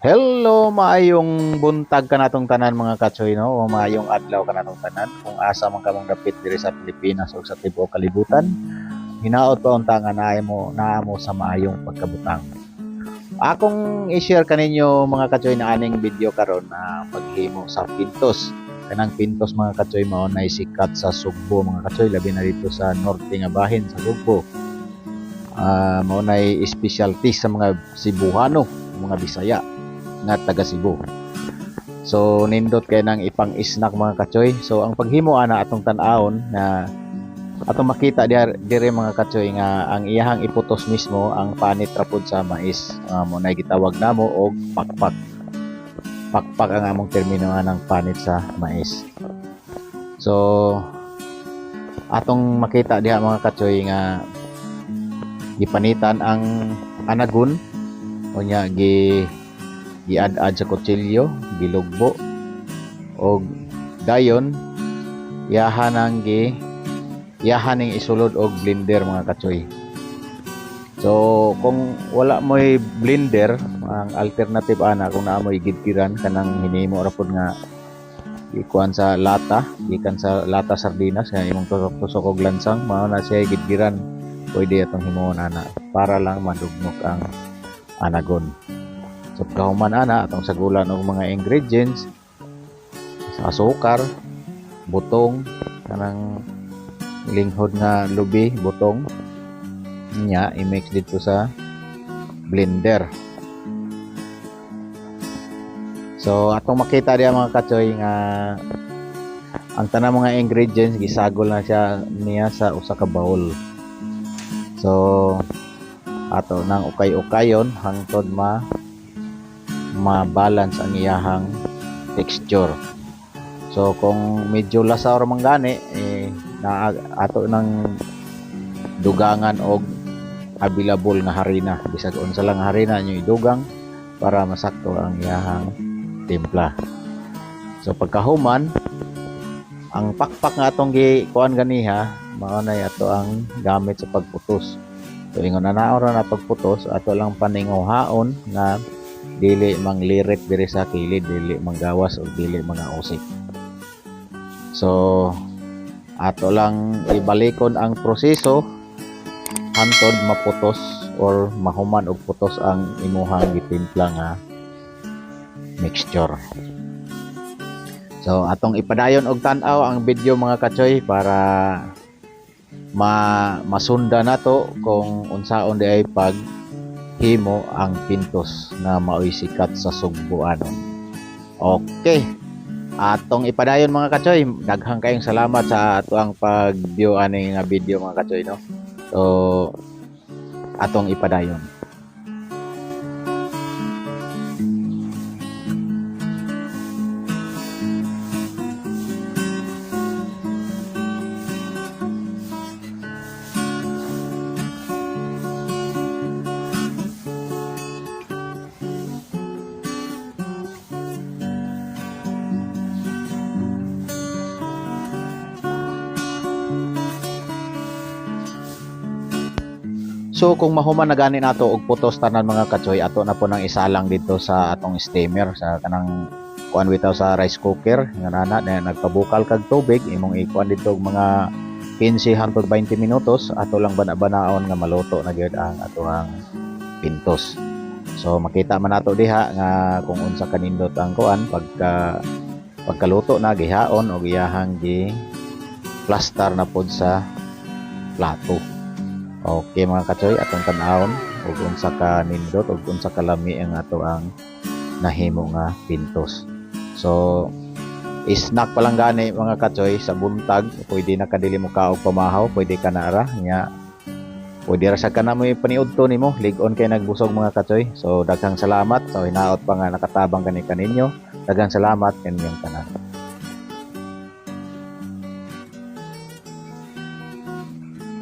Hello, maayong buntag ka natong tanan mga katsoy no, o maayong adlaw ka natong tanan. Kung asa man ka mong dapit diri sa Pilipinas o sa tibuok kalibutan, hinaot pa unta nga naay mo naa mo sa maayong pagkabutang. Akong i-share kaninyo mga katsoy na aning video karon na paghimo sa pintos. Kanang pintos mga katsoy mao nay sikat sa Sugbo mga katsoy labi na dito sa norte nga bahin sa Sugbo. Ah, mao nay specialty sa mga Cebuano, mga Bisaya nga taga Cebu. So nindot kay nang ipang snack mga katsoy. So ang paghimo ana atong tan-awon na atong makita diha dire mga katsoy nga ang iyahang iputos mismo ang panit rapod sa mais. Uh, mo na gitawag namo og pakpak. Pakpak ang among termino nga ng panit sa mais. So atong makita diha mga katsoy nga gipanitan ang anagon o nya gi giad-ad sa kutsilyo, gilugbo og dayon yahan ang gi yahan ning isulod og blender mga katsoy. So kung wala mo blender, ang alternative ana kung naa mo gidkiran kanang hinimo ra pud nga ikuan sa lata, gikan sa lata sardinas nga imong tusok og lansang, mao na siya gidkiran. Pwede atong himuon ana para lang madugnok ang anagon. So kahuman ana atong sagulan og mga ingredients sa asukar, butong, kanang linghod nga lubi, butong nya i-mix dito sa blender. So atong makita diya mga katsoy nga ang tanang mga ingredients gisagol na siya niya sa usa ka bowl. So ato nang ukay-ukayon hangtod ma ma-balance ang iyahang texture. So kung medyo lasaw ra man gani eh na ato nang dugangan og available nga harina bisag unsa lang harina nyo idugang para masakto ang iyahang timpla. So pagkahuman ang pakpak nga atong gikuan ganiha mao ato ang gamit sa pagputos. So ingon na naora na pagputos ato lang paninguhaon nga dili manglirik diri sa kilid dili manggawas o dili mga usik. So ato lang ibalikon ang proseso hantod maputos or mahuman og putos ang imuhang gitimpla nga mixture. So atong ipadayon og tan-aw ang video mga katsoy para ma masunda nato kung unsaon di ay pag himo ang pintos na maoy sikat sa Sugbuanon. Okay. Atong ipadayon mga katsoy, daghang kayong salamat sa ato ang pag-view aning nga video mga katsoy no. So atong ipadayon. So kung mahuman na gani nato og putos tanan mga katsoy ato na po nang isalang dito sa atong steamer sa kanang kuan bitaw sa rice cooker nga nana na nagpabukal kag tubig imong ikuan dito og mga 15 hangtod 20 minutos ato lang bana-banaon nga maluto na gyud ang atoang pintos. So makita man nato diha nga kung unsa kanindot ang kuan pagka pagkaluto na gihaon og iyahang gi plaster na pod sa plato. Okay mga katsoy, atong tanawon ug unsa ka nindot ug unsa ka lami ang ato ang nahimo nga pintos. So snack pa lang gani mga katsoy sa buntag, pwede na kadili mo ka og pamahaw, pwede ka na ara nya pwede ra sa kana mo paniudto nimo, lig-on kay nagbusog mga katsoy. So daghang salamat. So hinaot pa nga nakatabang kani kaninyo. Daghang salamat kaninyong tanan.